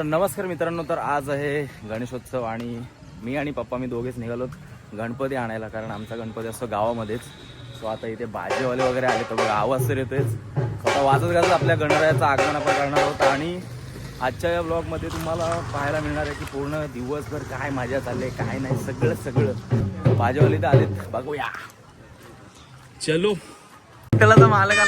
तर नमस्कार मित्रांनो तर आज आहे गणेशोत्सव आणि मी आणि पप्पा मी दोघेच निघालोत गणपती आणायला कारण आमचा गणपती असतो गावामध्येच. सो आता इथे भाजीवाले वगैरे आले तर बघा आवाज तर येतोच आता वाजत गाजत आपल्या गणरायाचं आगमन आपण करणार आहोत. आणि आजच्या या ब्लॉगमध्ये तुम्हाला पाहायला मिळणार आहे की पूर्ण दिवसभर काय मजा चालली काय नाही सगळं सगळं. भाजीवाले तर आलेत. बघूया. चलो. त्याला तर मालक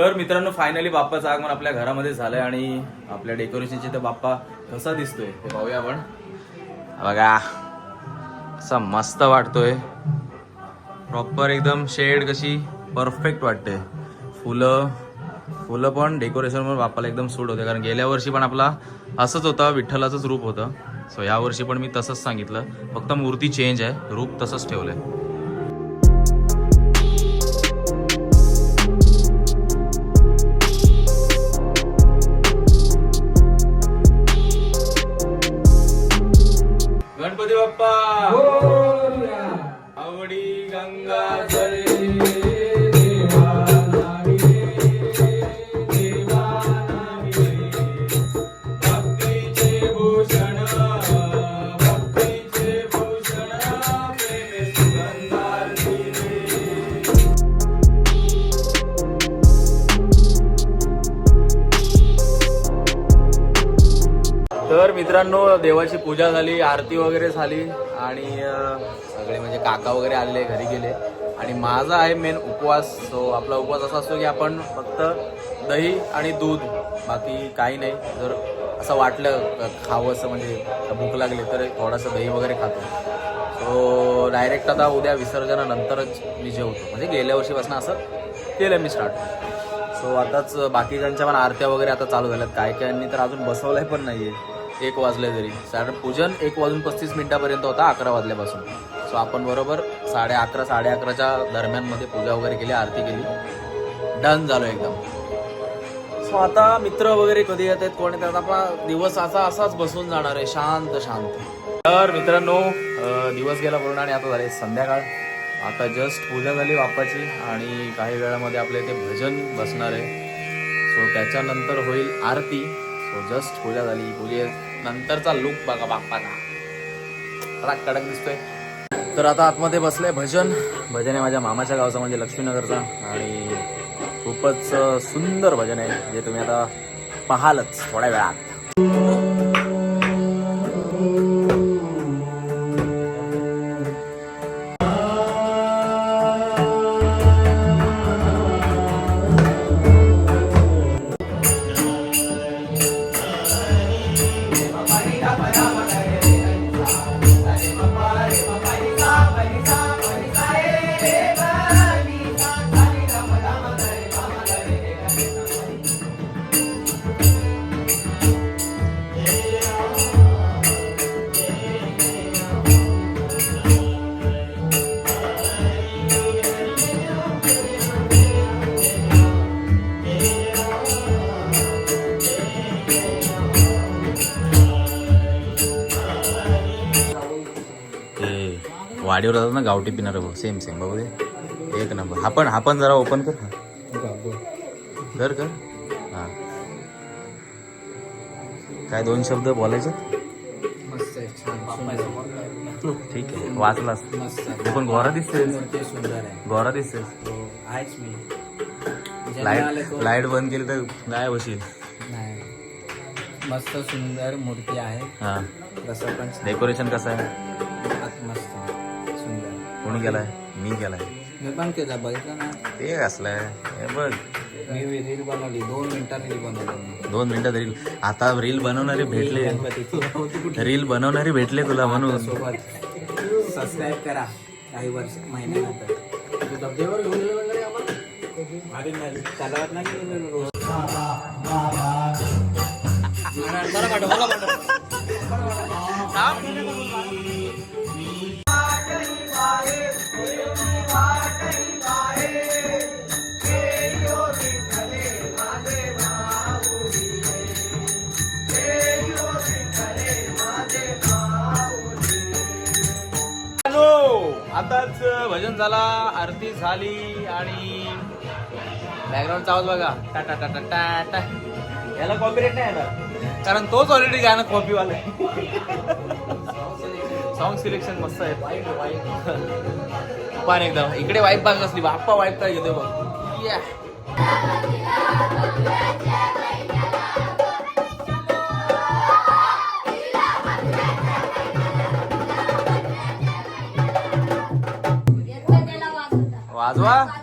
तर मित्रांनो फायनली बाप्पाचं आगमन आपल्या घरामध्ये झालंय आणि आपल्या डेकोरेशनचे तर बाप्पा कसा दिसतोय ते पाहूया आपण. बघा असा मस्त वाटतोय. प्रॉपर एकदम शेड कशी परफेक्ट वाटते. फुलं फुलं पण डेकोरेशन पण बाप्पाला एकदम सूट होते. कारण गेल्या वर्षी पण आपला असंच होतं विठ्ठलाचंच रूप होतं. सो यावर्षी पण मी तसंच सांगितलं. फक्त मूर्ती चेंज आहे रूप तसंच ठेवलं आहे देवाची पूजा झाली आरती वगैरे झाली आणि सगळे म्हणजे काका वगैरे आले घरी गेले. आणि माझा आहे मेन उपवास सो आपला उपवास असा असतो की आपण फक्त दही आणि दूध बाकी काही नाही. जर असं वाटलं खावं असं म्हणजे भूक लागली तर थोडंसं दही वगैरे खातो. सो डायरेक्ट आता उद्या विसर्जनानंतरच मी जेवतो. म्हणजे गेल्या वर्षीपासून असं केलं मी स्टार्ट सो आताच बाकीच्यांच्या पण आरत्या वगैरे आता चालू झाल्यात. काय कायांनी तर अजून बसवलंय पण नाही आहे एक वाजले तरी. कारण पूजन एक वाजून पस्तीस मिनिटापर्यंत होता अकरा वाजल्यापासून. सो आपण बरोबर साडे अकरा साडे अकराच्या दरम्यानमध्ये पूजा वगैरे केली आरती केली. डन झालो एकदम. सो आता मित्र वगैरे कधी येत आहेत कोणी तर आपला दिवस असा असाच बसून जाणार आहे. शांत शांत. तर मित्रांनो दिवस गेला पूर्ण आणि आता झाले संध्याकाळ. आता जस्ट पूजा झाली बाप्पाची आणि काही वेळामध्ये आपल्या इथे भजन बसणार आहे. सो त्याच्यानंतर होईल आरती. सो जस्ट पूजा झाली. पूजे नंतरचा लुक बघा बाप्पाचा. बघा कडक दिसतोय. तर आता आतमध्ये बसलंय भजन. भजन आहे माझ्या मामाच्या गावचा म्हणजे लक्ष्मीनगरचा. आणि खूपच सुंदर भजन आहे जे तुम्ही आता पाहालच थोड्या वेळात. वाडीवर जातात ना गावठी पिणार भाऊ. सेम सेम बघू दे. एक नंबर. हा पण हा पण जरा ओपन कर. कर कर. हा. काय दोन शब्द बोलायचे? मस्त आहे छान माझ्यासमोर काय. ठीक आहे. वाचलास. मस्त ते पण गोरा दिसते आहे. गोरा दिसते हो लाइट लाइट बंद केली तर काय होशील. नाही. मस्त सुंदर मूर्ती आहे. हा. कसं पण. डेकोरेशन कसं आहे? मस्त. कोणी केलाय मी केलाय मी पण केलं बघितलं ना. ते असलंय. हे बघ. मी रील बनवली. दोन मिनिटात रील बनवली. दोन मिनिटात रील. आता रील बनवणारे भेटले. रील बनवणारे भेटले तुला म्हणून. सोबत सबस्क्राईब करा. काही वर्ष महिन्यानंतर. धबधब्यावर घेऊन गेलो वगैरे आपण? चालवत नाही. गेलेलो रोज. मला पाठव मला पाठव आताच भजन झाला आरती झाली आणि बॅकग्राऊंडचा आवाज बघा. टा टा टा टा टा टा. याला कॉपीराईट नाही येणार. कारण तोच ऑलरेडी गाणं कॉपीवाला सॉन्ग सिलेक्शन मस्त आहे. पण एकदम इकडे वाईफ बाग असली बाप्पा वाईफ काय घेतो बघ. या 咋子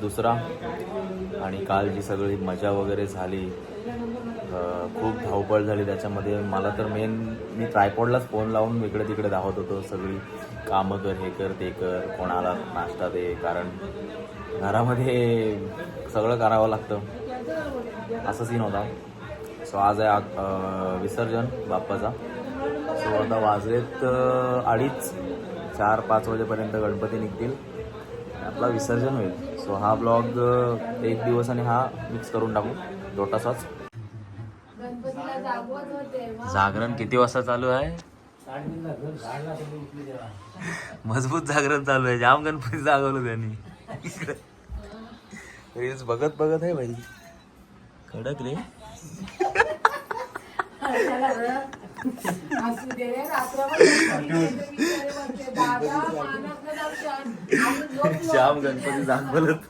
दिवस दुसरा. आणि काल जी सगळी मजा वगैरे झाली खूप धावपळ झाली त्याच्यामध्ये. मला तर मेन मी ट्रायपॉडलाच फोन लावून इकडे तिकडे धावत होतो. सगळी कामं कर हे कर ते कर कोणाला नाश्ता दे कारण घरामध्ये सगळं करावं लागतं. असं सीन होता. सो आज आहे आ- विसर्जन बाप्पाचा. सो आता वाजलेत अडीच चार पाच वाजेपर्यंत गणपती निघतील. आपला विसर्जन होईल. सो हा ब्लॉग एक दिवस आणि हा मिक्स करून टाकू. छोटासाच जागरण किती वाजता चालू आहे? मजबूत जागरण चालू आहे. जाम गणपती जागवलं त्यांनी. रील्स बघत बघत आहे भाई. कडक रे. असू दे रे रात्रभर गणपती बिचारे बसले. दादा मानसनं दर्शन आणि झोप श्याम गणपती जागवलत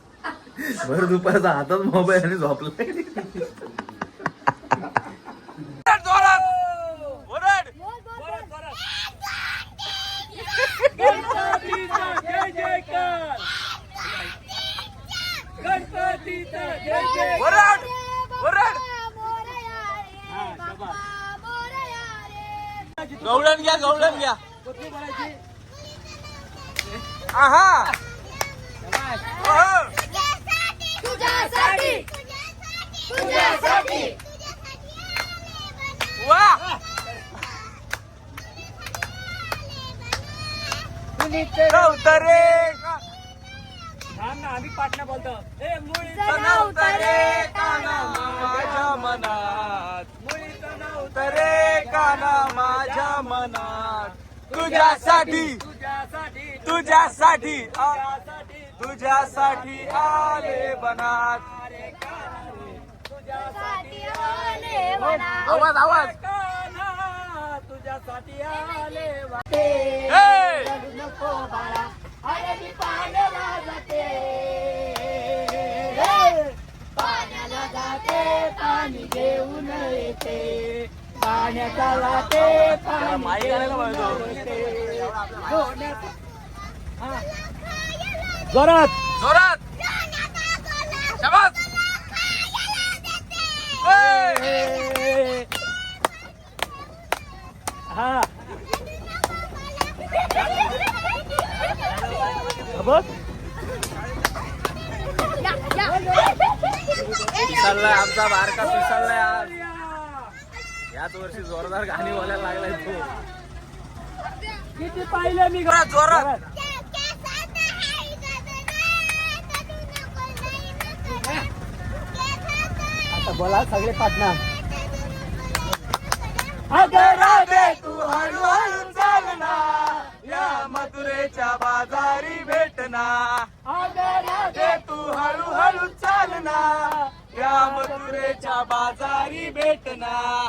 भर दुपारचा हातात मोबाईल आणि झोपलाय. आहा. नव्हतरे आम्ही पाटणा बोलतो. नव्हतरे काना. माझ्या मनात. मुळीच नव्हतरे काना माझ्या मनात. तुझ्यासाठी. तुझ्यासाठी तुझ्यासाठी आले बनात आवाज आवाज तुझ्यासाठी आले वा- ए! नको बाळा अरे मी पाण्याला जाते. पाण्याला जाते पाणी घेऊन येते. पाण्याचा लाटे पाणी माई घालायला पाहिजे जोरात. जोरात! ए! हा. बघ आमचा बारका पिसाललाय आज. याच वर्षी जोरदार गाणी बोलायला लागलाय तो. किती पाहिलं मी जोरात. आता बोला सगळे पाटणा. अगं राधे तू हळूहळू चालना. या मथुरेच्या बाजारी भेटना. अगं राधे. ते तू हळूहळू चालना. या मथुरेच्या बाजारी भेटना.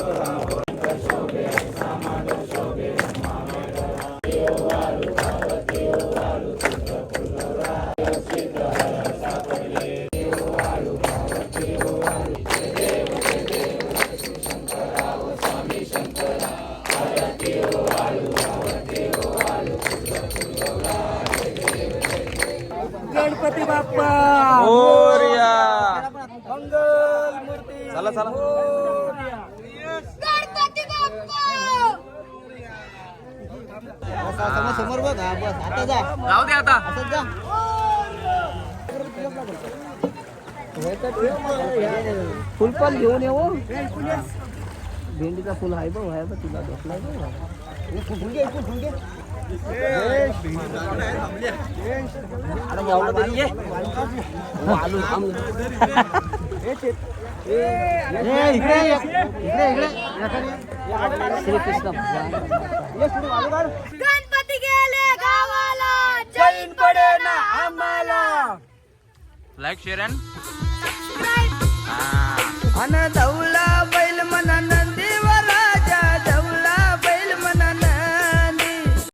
चला चला. समोर बघ. हा, बस. आता जा. जाऊ दे आता. असंच जा. फुलपान घेऊन येऊ भेंडीचा फुल आहे बघ आहे बघ तुला भेटलाय अरे एवढं तरी ये आलू थांब इकडे इकडे इकडे श्रीकृष्ण गणपती गेले गावाला जैन पडे ना आम्हाला. लाईक शेअर सबस्क्राईब अन